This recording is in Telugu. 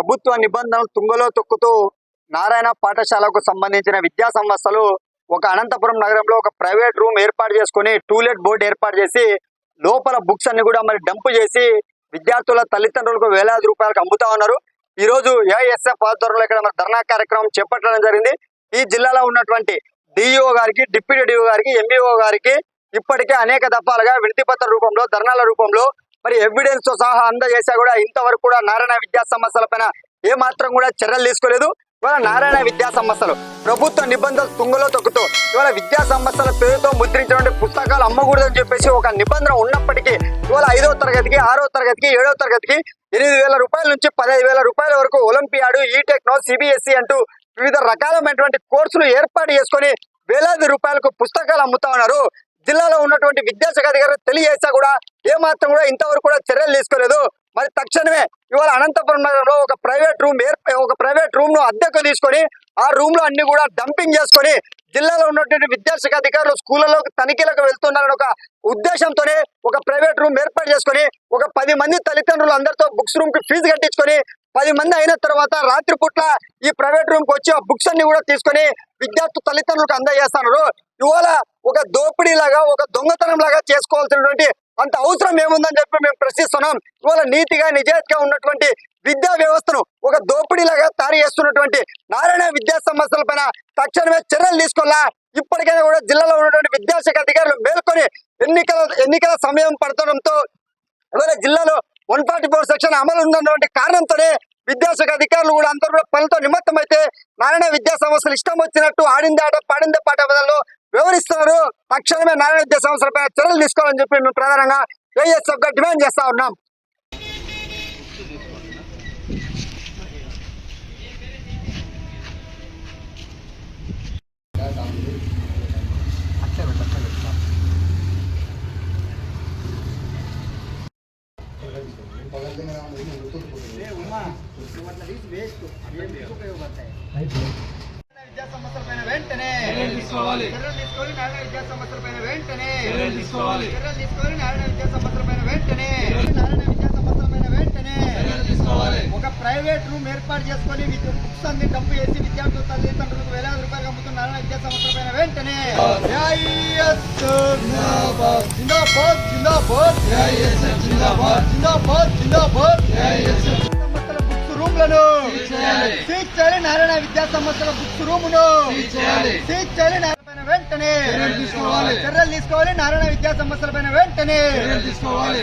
ప్రభుత్వ నిబంధనలు తుంగలో తొక్కుతూ నారాయణ పాఠశాలకు సంబంధించిన విద్యా సంస్థలు ఒక అనంతపురం నగరంలో ఒక ప్రైవేట్ రూమ్ ఏర్పాటు చేసుకొని టూలెట్ బోర్డు ఏర్పాటు చేసి లోపల బుక్స్ అన్ని కూడా మరి డంప్ చేసి విద్యార్థుల తల్లిదండ్రులకు వేలాది రూపాయలకు అమ్ముతా ఉన్నారు. ఈ రోజు ఏఎస్ఎఫ్ ఆధ్వర్యంలో ఇక్కడ మరి ధర్నా కార్యక్రమం చేపట్టడం జరిగింది. ఈ జిల్లాలో ఉన్నటువంటి డిఈఓ గారికి డిప్యూటీ డిఓ గారికి ఎంఈఓ గారికి ఇప్పటికే అనేక దఫాలుగా వినతిపత్ర రూపంలో ధర్నాల రూపంలో మరి ఎవిడెన్స్తో సహా అందజేసా కూడా ఇంతవరకు కూడా నారాయణ విద్యా సంస్థల పైన ఏ మాత్రం కూడా చర్యలు తీసుకోలేదు. ఇవాళ నారాయణ విద్యా సంస్థలు ప్రభుత్వ నిబంధనలు తుంగలో తొక్కుతూ ఇవాళ విద్యా సంస్థల పేరుతో ముద్రించినటువంటి పుస్తకాలు అమ్మకూడదని చెప్పేసి ఒక నిబంధన ఉన్నప్పటికీ ఇవాళ ఐదవ తరగతికి ఆరో తరగతికి ఏడవ తరగతికి ఎనిమిది వేల రూపాయల నుంచి పదహైదు వేల రూపాయల వరకు ఒలింపియాడ్ ఈ టెక్నో సిబిఎస్ఈ అంటూ వివిధ రకాలమైనటువంటి కోర్సులు ఏర్పాటు చేసుకొని వేలాది రూపాయలకు పుస్తకాలు అమ్ముతా ఉన్నారు. జిల్లాలో ఉన్నటువంటి విద్యాశాఖ అధికారులు తెలియజేసా కూడా ఏమాత్రం కూడా ఇంతవరకు కూడా చర్యలు తీసుకోలేదు. మరి తక్షణమే ఇవాళ అనంతపురం నగరంలో ఒక ప్రైవేట్ రూమ్ ఒక ప్రైవేట్ రూమ్ను అద్దెకు తీసుకొని ఆ రూమ్లో అన్ని కూడా డంపింగ్ చేసుకొని జిల్లాలో ఉన్నటువంటి విద్యాశాఖ అధికారులు స్కూళ్ళలో తనిఖీలకు వెళ్తున్నారని ఒక ఉద్దేశంతోనే ఒక ప్రైవేట్ రూమ్ ఏర్పాటు చేసుకొని ఒక పది మంది తల్లిదండ్రులు అందరితో బుక్స్ రూమ్కి ఫీజు కట్టించుకొని పది మంది అయిన తర్వాత రాత్రిపూట్ల ఈ ప్రైవేట్ రూమ్కి వచ్చి ఆ బుక్స్ అన్ని కూడా తీసుకొని విద్యార్థి తల్లిదండ్రులకు అందజేస్తున్నారు. ఇవాళ ఒక దోపిడీ లాగా ఒక దొంగతనం లాగా చేసుకోవాల్సినటువంటి అంత అవసరం ఏముందని చెప్పి మేము ప్రశ్నిస్తున్నాం. ఇవాళ నీతిగా నిజాయితీగా ఉన్నటువంటి విద్యా వ్యవస్థను ఒక దోపిడీ లాగా తయారు చేస్తున్నటువంటి నారాయణ విద్యా సంస్థల పైన తక్షణమే చర్యలు తీసుకోవాలా? ఇప్పటికైనా కూడా జిల్లాలో ఉన్నటువంటి విద్యాశాఖ అధికారులు మేల్కొని ఎన్నికల ఎన్నికల సమయం పడటంతో ఇవాళ జిల్లాలో వన్ ఫార్టీ ఫోర్ సెక్షన్ అమలు ఉన్నటువంటి కారణంతోనే విద్యాశాఖ అధికారులు కూడా అందరూ కూడా పనులతో నిమత్తమైతే నారాయణ విద్యా సంస్థలు ఇష్టం వచ్చినట్టు ఆడింది ఆట పాడిందే పాట బదులు వివరిస్తున్నారు తక్షణమే నారాయణ విద్యా చర్యలు తీసుకోవాలని చెప్పి మేము ప్రధానంగా ఏఎస్ఎఫ్గా డిమాండ్ చేస్తా ఉన్నాం. ఉపయోగపడతాయి? తీసుకోవాలి. చర్యలు తీసుకొని నారాయణ విద్యా సంస్థల పైన వెంటనే చర్యలు తీసుకోవాలి. చర్యలు తీసుకొని నారాయణ విద్యా సంస్థల పైన వెంటనే నారాయణ విద్యా సంస్థల పైన వెంటనే చర్యలు తీసుకోవాలి. ఒక ప్రైవేట్ రూమ్ ఏర్పాటు చేసుకొని బుక్స్ అన్ని డబ్బు వేసి విద్యార్థుల తల్లిదండ్రులకు వేలాది రూపాయలు అమ్ముతున్న నారాయణ విద్యా సంస్థల పైన వెంటనే జిందాబాద్ జిందాబాద్ జిందాబాద్ జిందాబాద్. జిందాబాద్ జిందాబాద్ రూమ్లను సీజ్ చేయాలి. నారాయణ విద్యా సంస్థల బుక్స్ రూమును సీజ్ చేయాలి. సీజ్ చేయాలి నారాయణ పైన వెంటనే చర్యలు తీసుకోవాలి. నారాయణ విద్యా సంస్థల పైన వెంటనే తీసుకోవాలి.